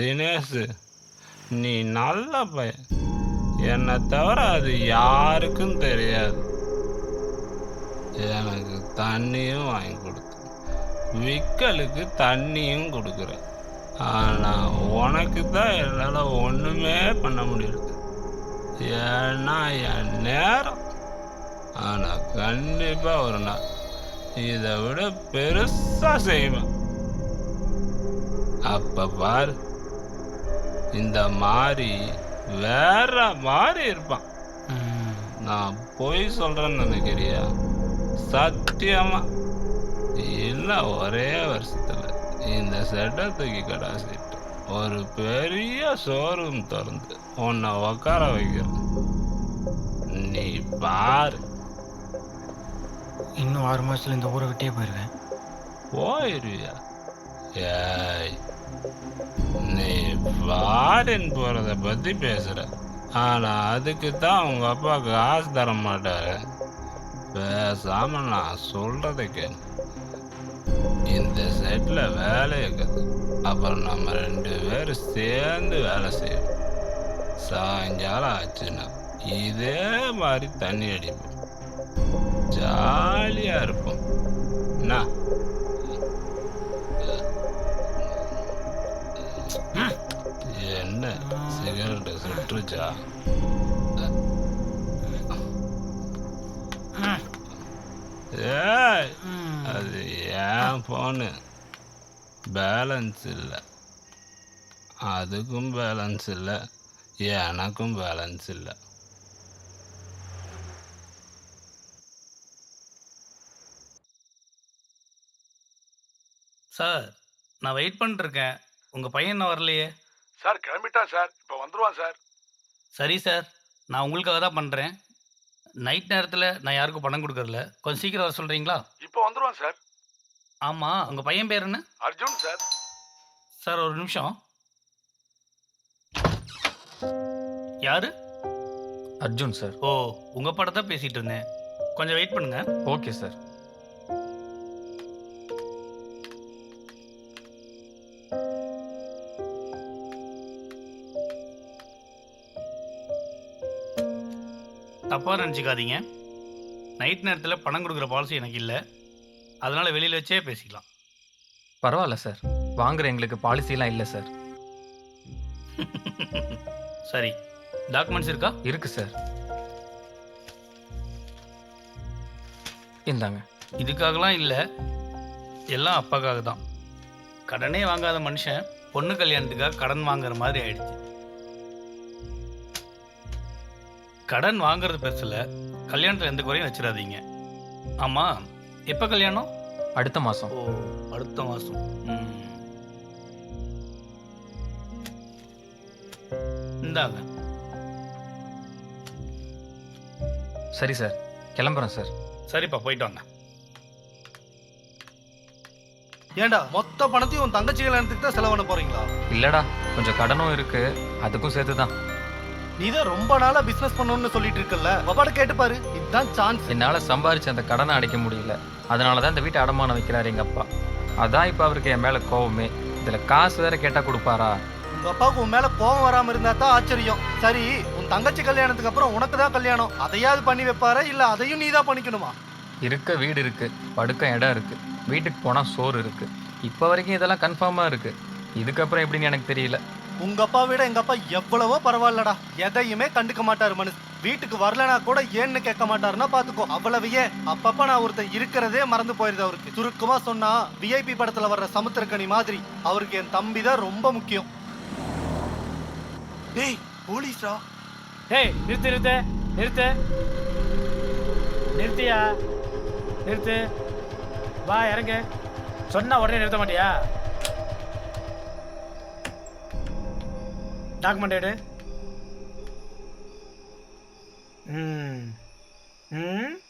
தினேஷ் நீ நல்ல பையன். என்னை தவிர அது யாருக்கும் தெரியாது. எனக்கு தண்ணியும் வாங்கி கொடுத்து விக்கலுக்கு தண்ணியும் கொடுக்குற ஆனால் உனக்கு தான் என்னால் ஒன்றுமே பண்ண முடியல. ஏன்னா என் நேரம். ஆனால் கண்டிப்பாக ஒரு நாள் இதை விட பெருசாக செய்வேன். அப்போ பாரு. இந்த மாதிரி வேற மாதிரி இருப்பான். நான் பொய் சொல்றேன்னு நினைக்கிறியா? சத்தியமா. இல்ல ஒரே வருஷத்துல. இந்த செட்டை தூக்கி கடாசிட்டு. ஒரு பெரிய ஷோரூம் திறந்து உன்னை உட்கார வைக்கிறேன். நீ பாரு. இன்னும் ஆறு மாசத்துல இந்த ஊரை விட்டே போயிடுவேன் போயிருவியா? ஏய் நீ ஃபாரின் போகிறத பற்றி பேசுகிற ஆனால் அதுக்கு தான் அவங்க அப்பா காசு தர மாட்டாரு. பேசாம நான் சொல்கிறத இந்த செட்டில் வேலை இருக்குது. அப்புறம் நம்ம ரெண்டு பேரும் சேர்ந்து வேலை செய்வோம் சாயங்காலம் ஆச்சுன்னா இதே மாதிரி தண்ணி அடிப்போம். ஜாலியாக இருப்போம். என்ன என்ன சிகரெட்டு சுற்றுச்சா ஏய் அது ஏன் ஃபோனு பேலன்ஸ் இல்லை அதுக்கும் பேலன்ஸ் இல்லை எனக்கும் பேலன்ஸ் இல்லை சார் நான் வெயிட் பண்ணிருக்கேன் உங்கள் பையன் என்ன வரலையே. சார் கிளம்பிட்டான் சார். இப்போ வந்துருவான் சார். சரி சார். நான் உங்களுக்காக தான் பண்ணுறேன் நைட் நேரத்தில் நான் யாருக்கும் பணம் கொடுக்கறதில்ல. கொஞ்சம் சீக்கிரம் வர சொல்கிறீங்களா இப்போ வந்துருவான் சார். ஆமாம் உங்கள் பையன் பேர் என்ன? அர்ஜுன் சார். சார் ஒரு நிமிஷம். யாரு? அர்ஜுன் சார். ஓ உங்கள் படத்தை பேசிகிட்டு இருந்தேன். கொஞ்சம் வெயிட் பண்ணுங்க. Okay sir. தப்பாக நினச்சிக்காதீங்க. நைட் நேரத்தில் பணம் கொடுக்குற பாலிசி எனக்கு இல்லை. அதனால் வெளியில் வச்சே பேசிக்கலாம். பரவாயில்ல சார் வாங்குற எங்களுக்கு பாலிசிலாம் இல்லை சார் சரி. டாக்குமெண்ட்ஸ் இருக்கா? இருக்கு சார் இந்தாங்க. இதுக்காகலாம் இல்லை. எல்லாம் அப்பாக்காக தான் கடனே வாங்காத மனுஷன் பொண்ணு கல்யாணத்துக்காக கடன் வாங்குற மாதிரி ஆயிடுச்சு. கடன் வாங்குறது பெருசில் கல்யாணத்தில் எந்த குறையும் வச்சிடாதீங்க. ஆமாம் எப்போ கல்யாணம்? அடுத்த மாதம் ஓ அடுத்த மாதம் ம். இந்தாங்க. சரி சார் கிளம்புறேன் சார். சரிப்பா போயிட்டு வாங்க. ஏன்டா மொத்த பணத்தையும் உன் தங்கச்சி கல்யாணத்துக்கு தான் செலவு பண்ண போறீங்களா? இல்லடா கொஞ்சம் கடனும் இருக்கு அதுக்கும் சேர்த்து தான் நீ தான் ரொம்ப நாளா பிசினஸ் பண்ணணும்னு சொல்லிட்டு இருக்கல்ல? பாப்பாட்ட கேட்டு பாரு. இதுதான் சான்ஸ் என்னால் சம்பாரிச்சு அந்த கடனை அடைக்க முடியல. அதனால தான் இந்த வீட்டை அடமானம் வைக்கிறாரு எங்கள் அப்பா. அதான் இப்போ அவருக்கு என் மேலே கோவமே. இதில் காசு வேற கேட்டால் கொடுப்பாரா? உங்க அப்பாவுக்கு உன் மேல கோவம் வராம இருந்தா தான் ஆச்சரியம். சரி உன் தங்கச்சி கல்யாணத்துக்கு அப்புறம் உனக்கு தான் கல்யாணம். அதையாவது பண்ணி வைப்பாரா? இல்ல அதையும் நீ தான் பண்ணிக்கணுமா? இருக்க வீடு இருக்கு படுக்க இடம் இருக்கு வீட்டுக்கு போனால் சோறு இருக்கு. இப்போ வரைக்கும் இதெல்லாம் கன்ஃபார்மாக இருக்கு. இதுக்கப்புறம் எப்படின்னு எனக்கு தெரியல. உங்க அப்பா விட எங்க அப்பா எவ்வளவோ பரவாயில்லடா. எதையுமே கண்டுக்க மாட்டாரு மனு வீட்டுக்கு வரலனா கூட ஏன்னு கேட்க மாட்டாருன்னா பாத்துக்கோ அவ்வளவு ஏன் அப்பப்ப நான் ஒருத்தன் இருக்கிறதே மறந்து போயிருது அவருக்கு. சுருக்கமா சொன்னா விஐபி படத்துல வர்ற சமுத்திரக்கனி மாதிரி அவருக்கு என் தம்பி தான் ரொம்ப முக்கியம். டேய் போலீஸ்டா ஏய் நிறுத்து நிறுத்து. நிறுத்து. நிறுத்தியா? நிறுத்து. வா இறங்கு. சொன்னா உடனே நிறுத்த மாட்டியா? டாக்குமெண்ட் எடு. ம். ம்.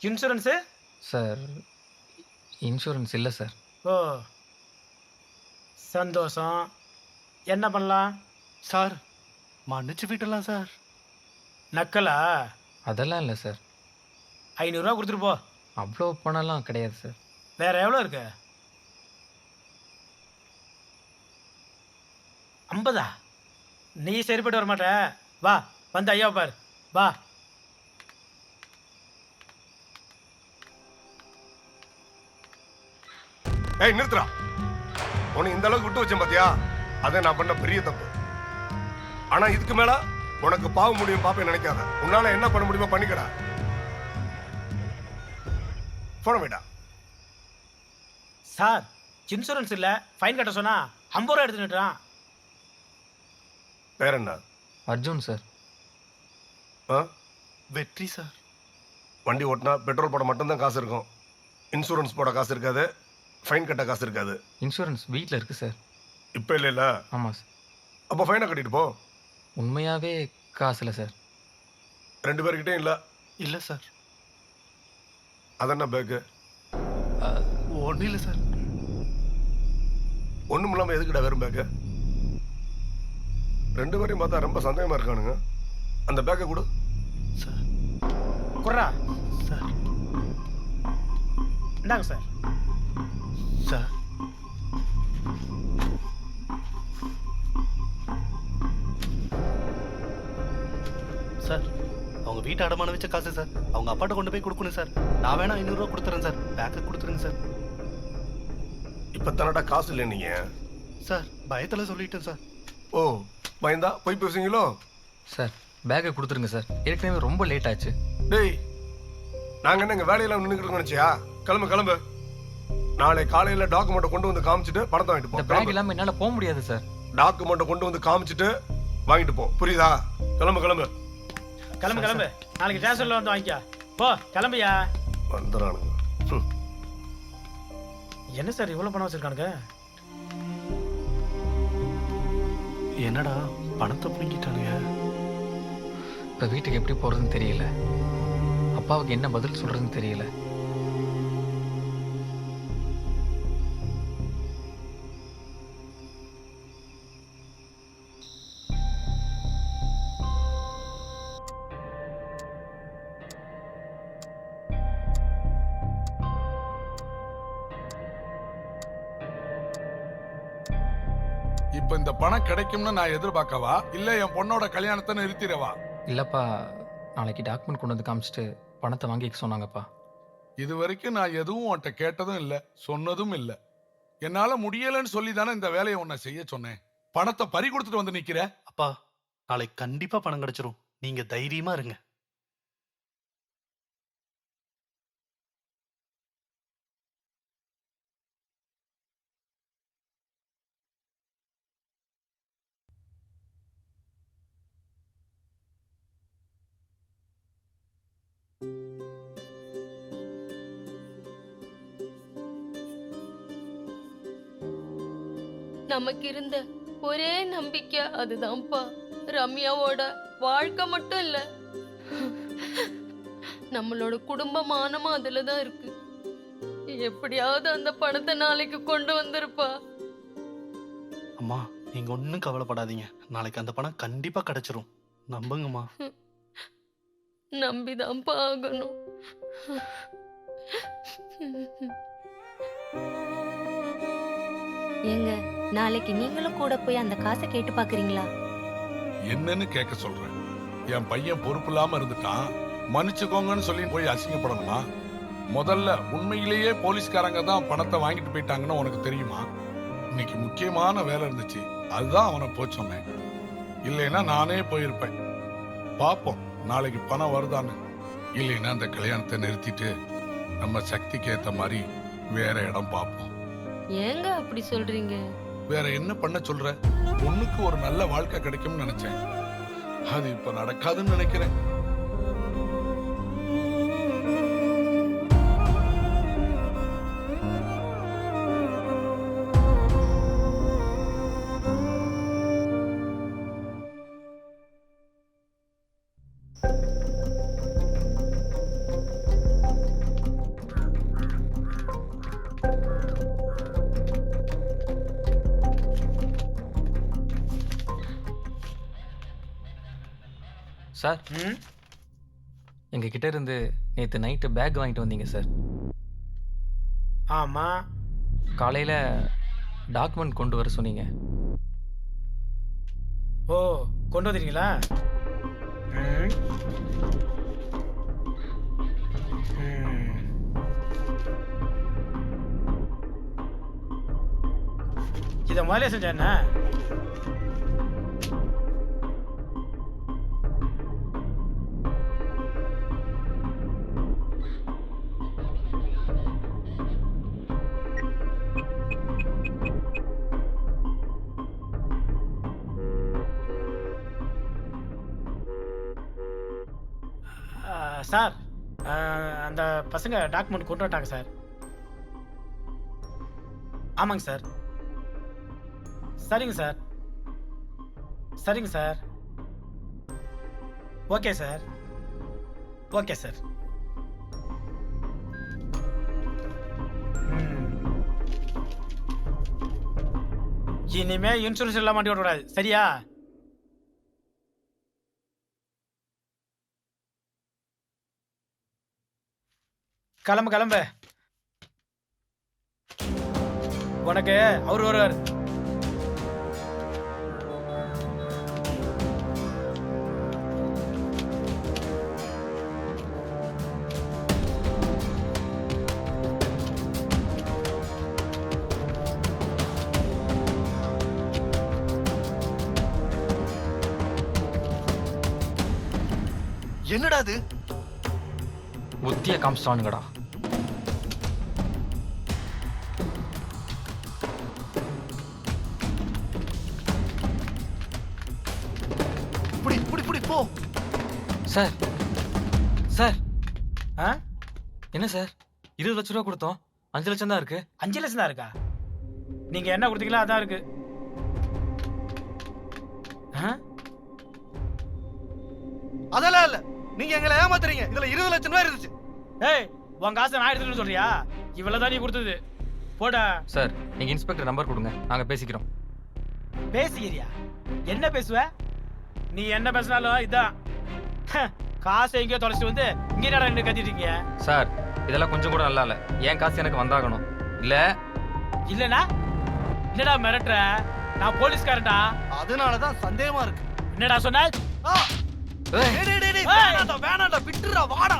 இன்சூரன்ஸு? சார் இன்சூரன்ஸ் இல்லை சார். ஓ. சந்தோஷம். என்ன பண்ணலாம்? சார் மன்னிச்சு விட்டலாம் சார். நக்கலா? அதெல்லாம் இல்லை சார். ஐநூறுரூவா கொடுத்துட்டு போ. அவ்வளோ பணம்லாம் கிடையாது சார். வேற எவ்வளோ இருக்கு? ஐம்பதா? நீ சரிப்பட்டு வர மாட்ட வா வந்து ஐயா பாரு. வா. ஏய் நிறுத்துறா உன்னை இந்த அளவுக்கு விட்டு வச்சேன் பாத்தியா? அதை நான் பண்ண பெரிய தப்பு. ஆனா இதுக்கு மேல உனக்கு பாவ முடியும் பாப்பேன் நினைக்காத. உன்னால என்ன பண்ண முடியுமோ பண்ணிக்கடா. போன வேடா. சார் இன்சூரன்ஸ் இல்லை. ஃபைன் கட்ட சொன்னா ஐம்பது ரூபா எடுத்துக்கிட்டான் வேற என்ன அர்ஜுன் சார். ஆ? வெற்றி சார். வண்டி ஓட்டினா பெட்ரோல் போட மட்டும்தான் காசு இருக்கும். இன்சூரன்ஸ் போட காசு இருக்காது. ஃபைன் கட்ட காசு இருக்காது. இன்சூரன்ஸ் வீட்டில் இருக்குது சார். இப்போ இல்லைல்ல? ஆமாம் சார். அப்போ ஃபைனை கட்டிட்டு போ. உண்மையாகவே காசு இல்லை சார். ரெண்டு பேர்கிட்டயும் இல்லை? இல்ல சார். அதென்ன பேக்கு? ஒன்றும் இல்லை சார். ஒன்றும் இல்லாமல் எதுக்குடா வெறும் பேக்கு? ரெண்டு பேரையும் பார்த்தா ரொம்ப சந்தேகமா இருக்கானுங்க. அந்த பேக்கை கொடு. சார். குர்ரா. சார். இந்தாங்க சார். சார். சார் அவங்க வீட்டு அடமான வச்ச காசு சார். அவங்க அப்பாட்ட கொண்டு போய் கொடுக்கணும் சார். நான் வேணா ஐநூறுரூவா கொடுத்துறேன் சார். பேக்கை கொடுத்துருங்க சார். இப்போ தானடா காசு இல்லை நீங்க? சார் பயத்தில் சொல்லிட்டேன் சார். ஓ. பயந்தா போய் பேசுவீங்களோ சார் பேக்கை கொடுத்துருங்க சார். ஏற்கனவே ரொம்ப லேட் ஆச்சு. டேய் நாங்க என்ன இங்க வேலையெல்லாம் நின்றுக்கிட்டு நினைச்சியா? கிளம்பு கிளம்பு. நாளை காலையில டாக்குமெண்ட்டை கொண்டு வந்து காமிச்சிட்டு பணத்தை வாங்கிட்டு இந்த போ பேக். இல்லாமல் என்னால் போக முடியாது சார். டாக்குமெண்ட்டை கொண்டு வந்து காமிச்சிட்டு வாங்கிட்டு போ. புரியுதா? கிளம்பு கிளம்பு. கிளம்பு கிளம்பு. நாளைக்கு ஸ்டேஷனில் வந்து வாங்கிக்கோ. போ கிளம்பியா? வந்துடுறானுங்க. ம். என்ன சார் இவ்வளோ பணம் வச்சிருக்கானுங்க? என்னடா பணத்தை பிடிக்கிட்டானுங்க இப்போ வீட்டுக்கு எப்படி போகிறதுன்னு தெரியல. அப்பாவுக்கு என்ன பதில் சொல்கிறதுன்னு தெரியல. இப்ப இந்த பணம் கிடைக்கும்னு நான் எதிர்பார்க்கவா? இல்ல என் பொண்ணோட கல்யாணத்தை நிறுத்திடவா? இல்லைப்பா நாளைக்கு டாக்குமெண்ட் கொண்டு வந்து காமிச்சிட்டு பணத்தை வாங்கிக்க சொன்னாங்கப்பா. இது வரைக்கும் நான் எதுவும் உன்கிட்ட கேட்டதும் இல்ல சொன்னதும் இல்ல. என்னால முடியலன்னு சொல்லி தானே இந்த வேலையை உன்னை செய்ய சொன்னேன். பணத்தை பறி கொடுத்துட்டு வந்து நிக்கிற? அப்பா நாளைக்கு கண்டிப்பா பணம் கிடைச்சிரும். நீங்க தைரியமா இருங்க. நமக்கு இருந்த ஒரே நம்பிக்கை அதுதான்ப்பா. ரம்யாவோட வாழ்க்கை மட்டும் இல்ல நம்மளோட குடும்ப மானமும் அதுல தான் இருக்கு. எப்படியாவது அந்த பணத்தை நாளைக்கு கொண்டு வந்திருப்பா. அம்மா நீங்க ஒன்றும் கவலைப்படாதீங்க. நாளைக்கு அந்த பணம் கண்டிப்பா கிடைச்சிரும். நம்புங்கம்மா. நம்பிதான்ப்பா ஆகணும். ஏங்க நாளைக்கு நீங்களும் கூட போய் அந்த காசை கேட்டு பாக்குறீங்களா என்னன்னு கேட்க சொல்றேன். என் பையன் பொறுப்பு இல்லாம இருந்துட்டான். மன்னிச்சுக்கோங்கன்னு சொல்லி போய் அசிங்கப்படணுமா? முதல்ல உண்மையிலேயே போலீஸ்காரங்க தான் பணத்தை வாங்கிட்டு போயிட்டாங்கன்னு உனக்கு தெரியுமா? இன்னைக்கு முக்கியமான வேலை இருந்துச்சு. அதுதான் அவனை போய் சொன்னேன். இல்லைன்னா நானே போயிருப்பேன். பாப்போம் நாளைக்கு பணம் வருதான்னு. இல்லைன்னா அந்த கல்யாணத்தை நிறுத்திட்டு நம்ம சக்திக்கு ஏத்த மாதிரி வேற இடம் பார்ப்போம். ஏங்க அப்படி சொல்றீங்க? வேற என்ன பண்ண சொல்ற? பொண்ணுக்கு ஒரு நல்ல வாழ்க்கை கிடைக்கும்னு நினைச்சேன். அது இப்ப நடக்காதுன்னு நினைக்கிறேன். சார் ம்? எங்கள் கிட்ட இருந்து நேற்று நைட்டு பேக் வாங்கிட்டு வந்தீங்க சார் ஆமாம் காலையில் டாக்குமெண்ட் கொண்டு வர சொன்னீங்க. ஓ கொண்டு வந்துட்டீங்களா. இதை முதல்ல செஞ்சா சார் அந்த பசங்க டாக்குமெண்ட் கொண்டு வட்டாங்க சார். ஆமாங்க சார். சரிங்க சார். சரிங்க sir. Okay sir. Okay sir. இனிமே இன்சூரன்ஸ் எல்லாம் மாட்டி விடக்கூடாது சரியா? கிளம்பு கிளம்பு. உனக்கு அவர் வருவார். என்னடா அது? புத்திய காமிச்சிட்டானுங்கடா. சார். சார். ஆ? என்ன சார்? இருபது லட்ச ரூபா கொடுத்தோம். அஞ்சு லட்சம் தான் இருக்கு. அஞ்சு லட்சம் தான் இருக்கா? நீங்க என்ன கொடுத்தீங்களோ அதான் இருக்கு. ஆ? அதெல்லாம் இல்ல. நீங்க எங்களை ஏமாத்துறீங்க. இதுல இருபது லட்சம் ரூபாய் இருந்துச்சு. ஏய் உன் காசை நான் எடுத்துட்டு சொல்றியா? இவ்வளவு தான் நீ கொடுத்தது. போடா. சார் நீங்க இன்ஸ்பெக்டர் நம்பர் கொடுங்க. நாங்க பேசிக்கிறோம். பேசுகிறியா என்ன பேசுவ? நீ என்ன பேசினாலும் இதான். காசை எங்கேயோ தொலைச்சிட்டு வந்து இங்க என்னடா நின்று சார் இதெல்லாம் கொஞ்சம் கூட நல்லா இல்ல என் காசு எனக்கு வந்தாகணும். இல்ல? இல்லனா? என்னடா மிரட்டுற? நான் போலீஸ்காரன்டா. அதனாலதான் சந்தேகமா இருக்கு. என்னடா சொன்ன. வேணாம்டா வேணாம்டா விட்டுறா வாடா.